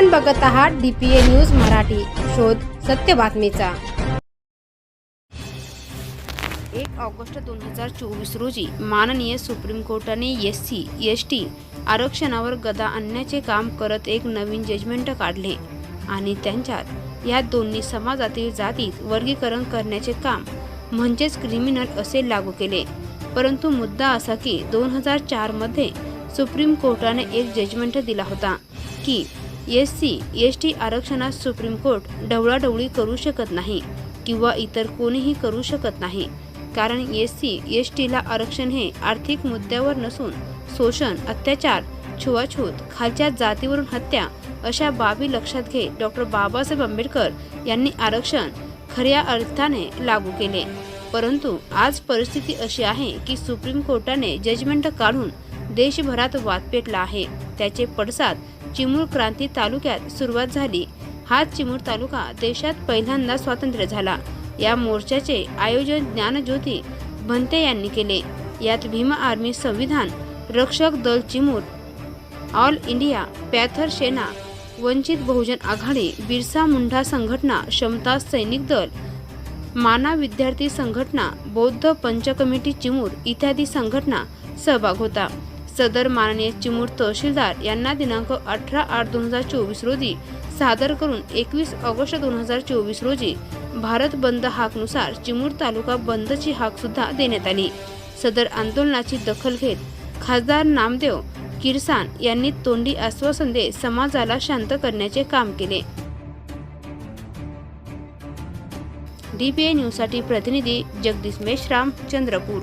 आपण बघत आहात डीपीए न्यूज मराठी. शोध सत्य बातमीचा. एक ऑगस्ट दोन हजार चोवीस रोजी माननीय सुप्रीम कोर्टाने एस सी एस टी आरक्षणावर गदा आणण्याचे काम करत एक नवीन जजमेंट काढले आणि त्यांच्यात या दोन्ही समाजातील जातीत वर्गीकरण करण्याचे काम म्हणजेच क्रिमिनल असे लागू केले. परंतु मुद्दा असा की दोन हजार चारमध्ये सुप्रीम कोर्टाने एक जजमेंट दिला होता की एस सी एस टी आरक्षणात सुप्रीम कोर्ट ढवळाढवळी करू शकत नाही किंवा इतर कोणीही करू शकत नाही. कारण एस सी एस टीला आरक्षण हे आर्थिक मुद्द्यावर नसून शोषण अत्याचार छुआछूत खालच्या जातीवरून हत्या अशा बाबी लक्षात घेत डॉक्टर बाबासाहेब आंबेडकर यांनी आरक्षण खऱ्या अर्थाने लागू केले. परंतु आज परिस्थिती अशी आहे की सुप्रीम कोर्टाने जजमेंट काढून देशभरात वाद पेटला आहे. त्याचे पडसाद चिमूर क्रांती तालुक्यात सुरुवात झाली. हा चिमूर तालुका देशात पहिल्यांदा स्वातंत्र्य झाला. या मोर्चाचे आयोजन ज्ञानज्योती भंते यांनी केले. यात Bhima army Sanvidhan Rakshak Dal Chimur All India Panther Sena Vanchit Bahujan Aghadi Birsa Munda संघटना क्षमता सैनिक दल माना विद्यार्थी संघटना बौद्ध पंच कमिटी चिमूर इत्यादी संघटना सहभाग होता. सदर माननीय चिमूर तहसीलदार यांना दिनांक अठरा आठ दोन हजार चोवीस रोजी सादर करून एकवीस ऑगस्ट दोन हजार चोवीस रोजी भारत बंद हाकनुसार चिमूर तालुका बंदची हाक सुद्धा देण्यात आली. सदर आंदोलनाची दखल घेत खासदार नामदेव किरसान यांनी तोंडी आश्वासन देत समाजाला शांत करण्याचे काम केले. डीपीए न्यूजसाठी प्रतिनिधी जगदीश मेश्राम चंद्रपूर.